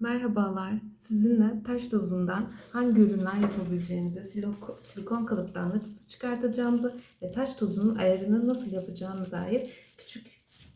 Merhabalar. Sizinle taş tozundan hangi ürünler yapabileceğinizi, siliko- silikon kalıptan nasıl çıkartacağımızı ve taş tozunun ayarını nasıl yapacağımıza dair küçük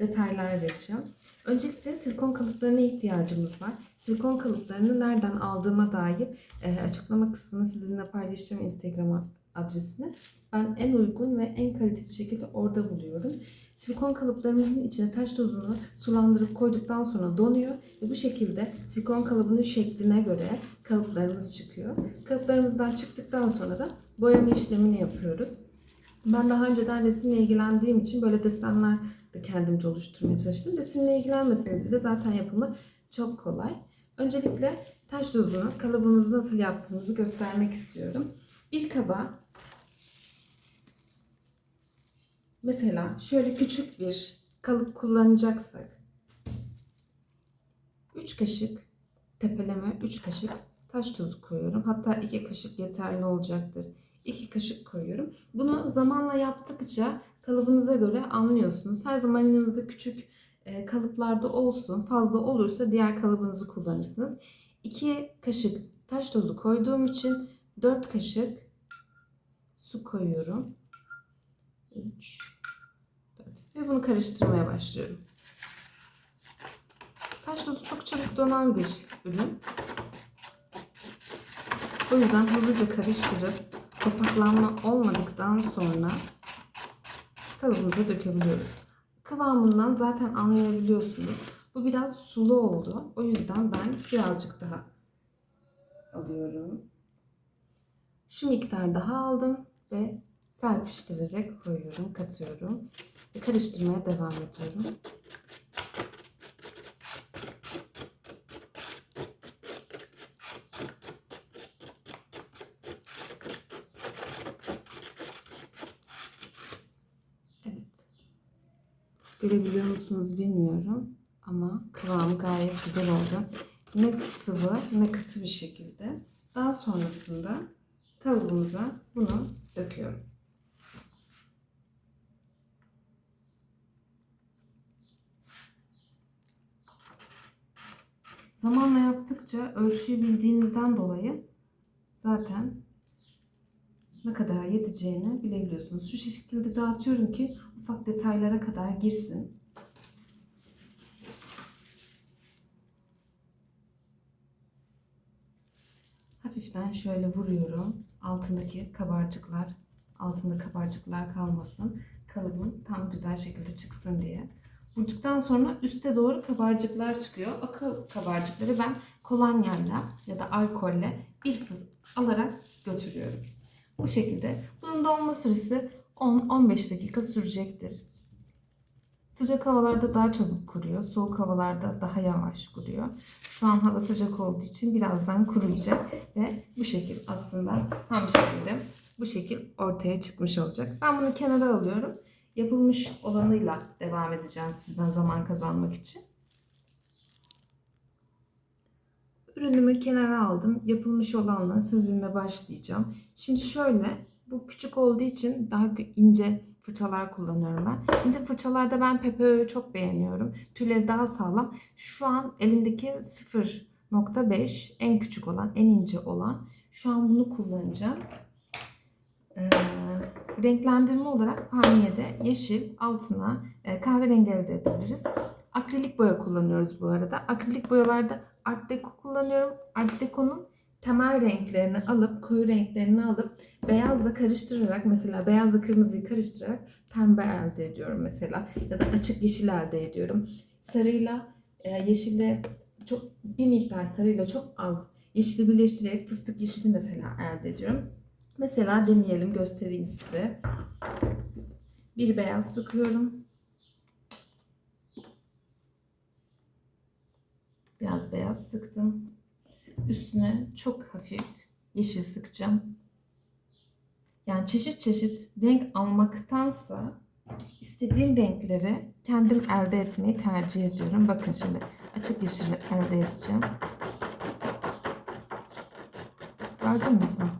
detaylar vereceğim. Öncelikle silikon kalıplarına ihtiyacımız var. Silikon kalıplarını nereden aldığıma dair e, açıklama kısmını sizinle paylaşacağım Instagram adresini. Ben en uygun ve en kaliteli şekilde orada buluyorum. Silikon kalıplarımızın içine taş tozunu sulandırıp koyduktan sonra donuyor ve bu şekilde silikon kalıbının şekline göre kalıplarımız çıkıyor. Kalıplarımızdan çıktıktan sonra da boyama işlemini yapıyoruz. Ben daha önceden resimle ilgilendiğim için böyle desenler de kendimce oluşturmaya çalıştım. Resimle ilgilenmeseniz bile zaten yapımı çok kolay. Öncelikle taş tozunu kalıbımızı nasıl yaptığımızı göstermek istiyorum. Bir kaba Mesela şöyle küçük bir kalıp kullanacaksak 3 kaşık tepeleme 3 kaşık taş tozu koyuyorum. Hatta 2 kaşık yeterli olacaktır. 2 kaşık koyuyorum. Bunu zamanla yaptıkça kalıbınıza göre anlıyorsunuz. Her zaman elinizde küçük e, kalıplarda olsun. Fazla olursa diğer kalıbınızı kullanırsınız. 2 kaşık taş tozu koyduğum için 4 kaşık su koyuyorum. 3 4 ve bunu karıştırmaya başlıyorum. Taş tozu çok çabuk donan bir ürün. O yüzden hızlıca karıştırıp topaklanma olmadıktan sonra kalıbımıza dökebiliyoruz. Kıvamından zaten anlayabiliyorsunuz. Bu biraz sulu oldu. O yüzden ben birazcık daha alıyorum. Şu miktar daha aldım ve serpiştirerek koyuyorum, katıyorum karıştırmaya devam ediyorum. Evet. Görebiliyor musunuz bilmiyorum ama kıvam gayet güzel oldu. Ne sıvı ne katı bir şekilde. Daha sonrasında kalıbımıza bunu döküyorum. Zamanla yaptıkça ölçüyü bildiğinizden dolayı zaten ne kadar yeteceğini bilebiliyorsunuz. Şu şekilde dağıtıyorum ki ufak detaylara kadar girsin. Hafiften şöyle vuruyorum. Altındaki kabarcıklar, altında kabarcıklar kalmasın. Kalıbım tam güzel şekilde çıksın diye. Vurduktan sonra üste doğru kabarcıklar çıkıyor. O ka- kabarcıkları ben kolonyayla ya da alkolle bir fıs alarak götürüyorum. Bu şekilde. Bunun donma süresi 10-15 dakika sürecektir. Sıcak havalarda daha çabuk kuruyor. Soğuk havalarda daha yavaş kuruyor. Şu an hava sıcak olduğu için birazdan kuruyacak ve bu şekil aslında tam şekilde bu şekil ortaya çıkmış olacak. Ben bunu kenara alıyorum. Yapılmış olanıyla devam edeceğim sizden zaman kazanmak için. Ürünümü kenara aldım. Yapılmış olanla sizinle başlayacağım. Şimdi şöyle bu küçük olduğu için daha ince fırçalar kullanıyorum ben. İnce fırçalarda ben PPÖ'yü çok beğeniyorum. Tüyleri daha sağlam. Şu an elimdeki 0.5 en küçük olan, en ince olan. Şu an bunu kullanacağım. Ee, renklendirme olarak palmiyede yeşil altına e, kahverengi elde edebiliriz. Akrilik boya kullanıyoruz bu arada. Akrilik boyalarda Art Deco kullanıyorum. Art Deco'nun temel renklerini alıp, koyu renklerini alıp beyazla karıştırarak mesela beyazla kırmızıyı karıştırarak pembe elde ediyorum mesela. Ya da açık yeşil elde ediyorum. Sarıyla e, yeşille çok bir miktar sarıyla çok az yeşili birleştirerek fıstık yeşili mesela elde ediyorum. Mesela deneyelim göstereyim size. Bir beyaz sıkıyorum. Biraz beyaz sıktım. Üstüne çok hafif yeşil sıkacağım. Yani çeşit çeşit renk almaktansa istediğim renkleri kendim elde etmeyi tercih ediyorum. Bakın şimdi açık yeşil elde edeceğim. Gördünüz mü?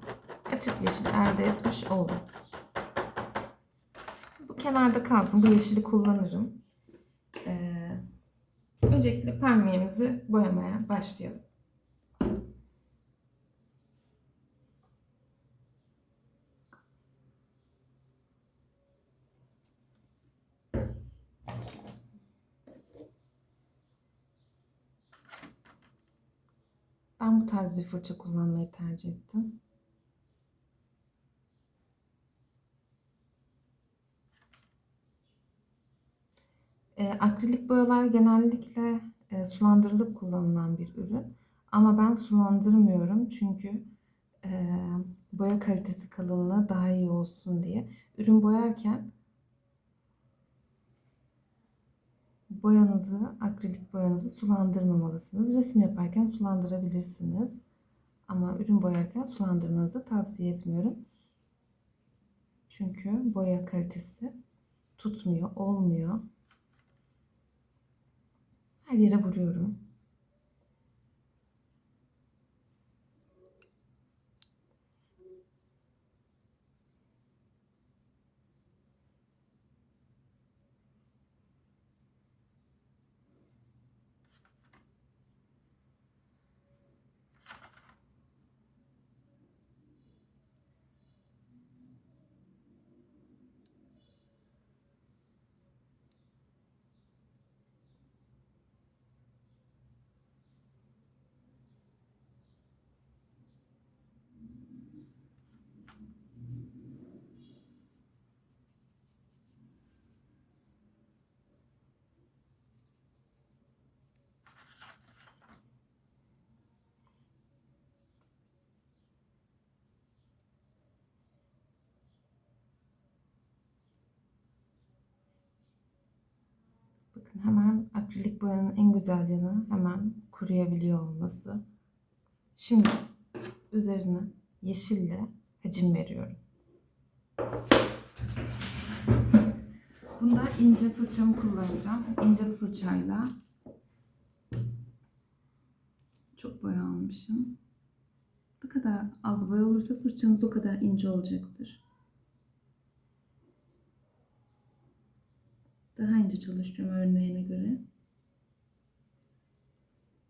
Açık yeşil elde etmiş oldum. Şimdi bu kenarda kalsın. Bu yeşili kullanırım. Ee, önce Öncelikle palmiyemizi boyamaya başlayalım. Ben bu tarz bir fırça kullanmayı tercih ettim. E, akrilik boyalar genellikle e, sulandırılıp kullanılan bir ürün. Ama ben sulandırmıyorum çünkü e, boya kalitesi kalınlığı daha iyi olsun diye. Ürün boyarken boyanızı, akrilik boyanızı sulandırmamalısınız. Resim yaparken sulandırabilirsiniz. Ama ürün boyarken sulandırmanızı tavsiye etmiyorum. Çünkü boya kalitesi tutmuyor, olmuyor. Her yere vuruyorum. Hemen akrilik boyanın en güzel yanı hemen kuruyabiliyor olması. Şimdi üzerine yeşille hacim veriyorum. Bunda ince fırçamı kullanacağım. İnce fırçayla çok boya almışım. Ne kadar az boya olursa fırçanız o kadar ince olacaktır. Daha ince çalışacağım örneğine göre.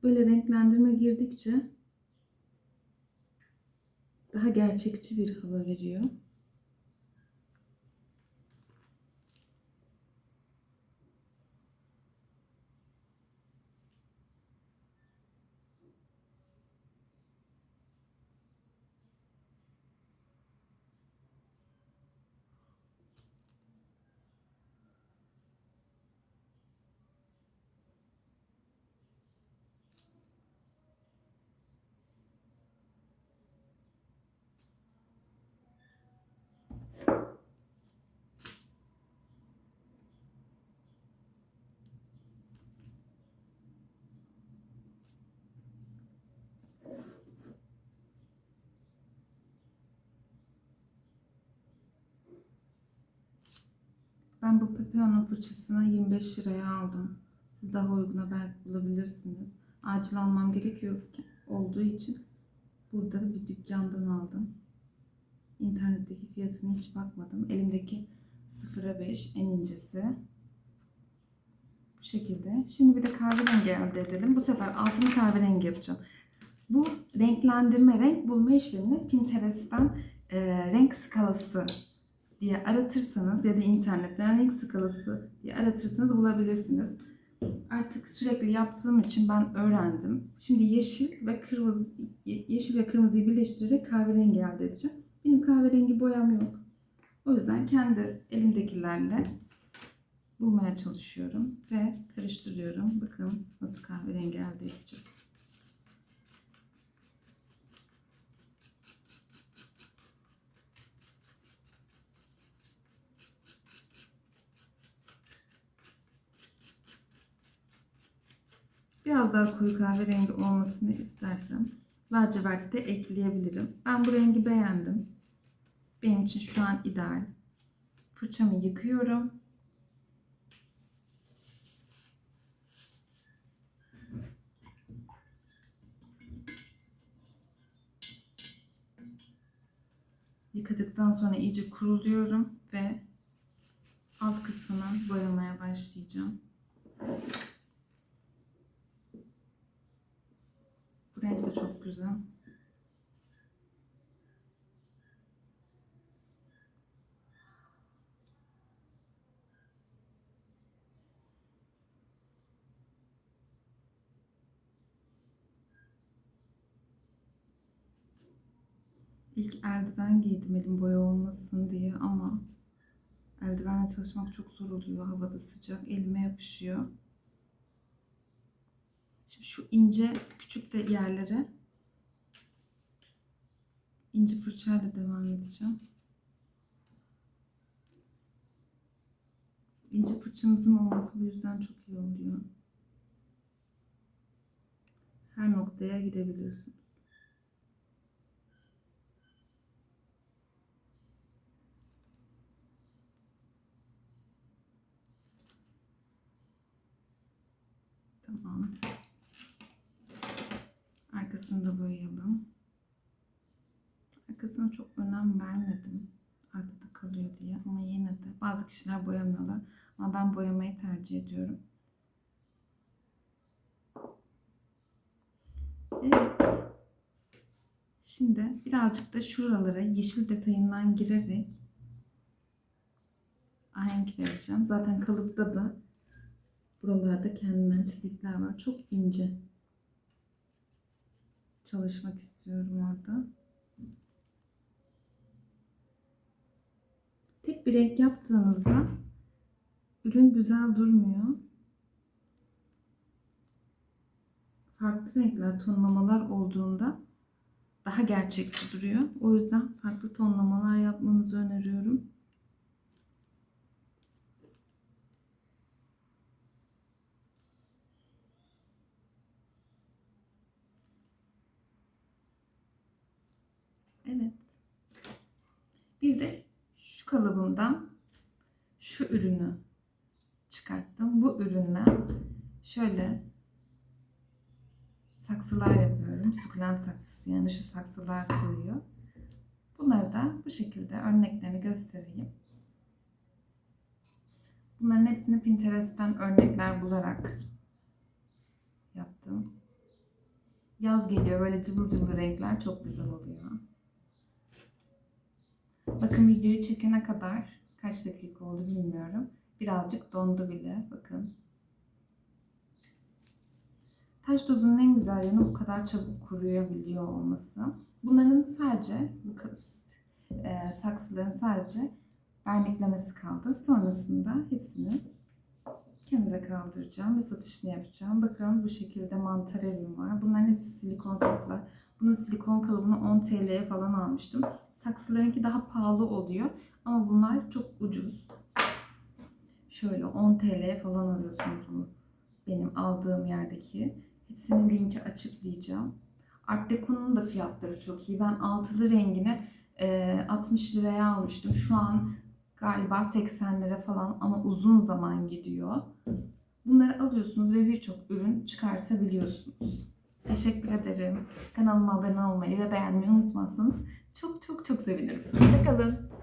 Böyle renklendirme girdikçe daha gerçekçi bir hava veriyor. Ben bu Pepeo'nun fırçasını 25 liraya aldım. Siz daha uyguna belki bulabilirsiniz. Acil almam gerekiyor olduğu için burada bir dükkandan aldım. İnternetteki fiyatına hiç bakmadım. Elimdeki 0'a 5 en incesi. Bu şekilde. Şimdi bir de kahverengi elde edelim. Bu sefer altını kahverengi yapacağım. Bu renklendirme, renk bulma işlemini Pinterest'ten e, renk skalası diye aratırsanız ya da internetten renk skalası diye aratırsanız bulabilirsiniz. Artık sürekli yaptığım için ben öğrendim. Şimdi yeşil ve kırmızı yeşil ve kırmızıyı birleştirerek kahverengi elde edeceğim. Benim kahverengi boyam yok. O yüzden kendi elimdekilerle bulmaya çalışıyorum ve karıştırıyorum. Bakın nasıl kahverengi elde edeceğiz. Biraz daha koyu kahverengi olmasını istersem lacivert de ekleyebilirim. Ben bu rengi beğendim. Benim için şu an ideal. Fırçamı yıkıyorum. Yıkadıktan sonra iyice kuruluyorum ve alt kısmını boyamaya başlayacağım. Çok güzel. İlk eldiven giydim elim boya olmasın diye ama eldivenle çalışmak çok zor oluyor. Havada sıcak, elime yapışıyor. Şimdi şu ince küçük de yerlere ince fırçayla devam edeceğim. İnce fırçamızın olması bu yüzden çok iyi oluyor. Her noktaya gidebiliyorsun. Tamam. Arkasını da boyayalım. Arkasına çok önem vermedim. Arkada kalıyor diye ama yine de bazı kişiler boyamıyorlar. Ama ben boyamayı tercih ediyorum. Evet. Şimdi birazcık da şuralara yeşil detayından girerek ahenk vereceğim. Zaten kalıpta da buralarda kendinden çizikler var. Çok ince çalışmak istiyorum orada. Tek bir renk yaptığınızda ürün güzel durmuyor. Farklı renkler, tonlamalar olduğunda daha gerçekçi duruyor. O yüzden farklı tonlamalar yapmanızı öneriyorum. Evet. Bir de şu kalıbımdan şu ürünü çıkarttım. Bu ürünle şöyle saksılar yapıyorum. Sukulent saksısı yani şu saksılar sığıyor. Bunları da bu şekilde örneklerini göstereyim. Bunların hepsini Pinterest'ten örnekler bularak yaptım. Yaz geliyor böyle cıvıl cıvıl renkler çok güzel oluyor. Bakın videoyu çekene kadar kaç dakika oldu bilmiyorum. Birazcık dondu bile bakın. Taş tozunun en güzel yanı bu kadar çabuk kuruyabiliyor olması. Bunların sadece bu e, saksıların sadece verniklemesi kaldı. Sonrasında hepsini kenara kaldıracağım ve satışını yapacağım. Bakın bu şekilde mantar evim var. Bunların hepsi silikon kaplar. Bunun silikon kalıbını 10 TL'ye falan almıştım. Saksılarınki daha pahalı oluyor. Ama bunlar çok ucuz. Şöyle 10 TL'ye falan alıyorsunuz bu. Benim aldığım yerdeki. Hepsinin linki açıklayacağım. Art Deco'nun da fiyatları çok iyi. Ben altılı rengini 60 liraya almıştım. Şu an galiba 80 lira falan ama uzun zaman gidiyor. Bunları alıyorsunuz ve birçok ürün çıkartabiliyorsunuz. Teşekkür ederim. Kanalıma abone olmayı ve beğenmeyi unutmazsanız çok çok çok sevinirim. Hoşçakalın.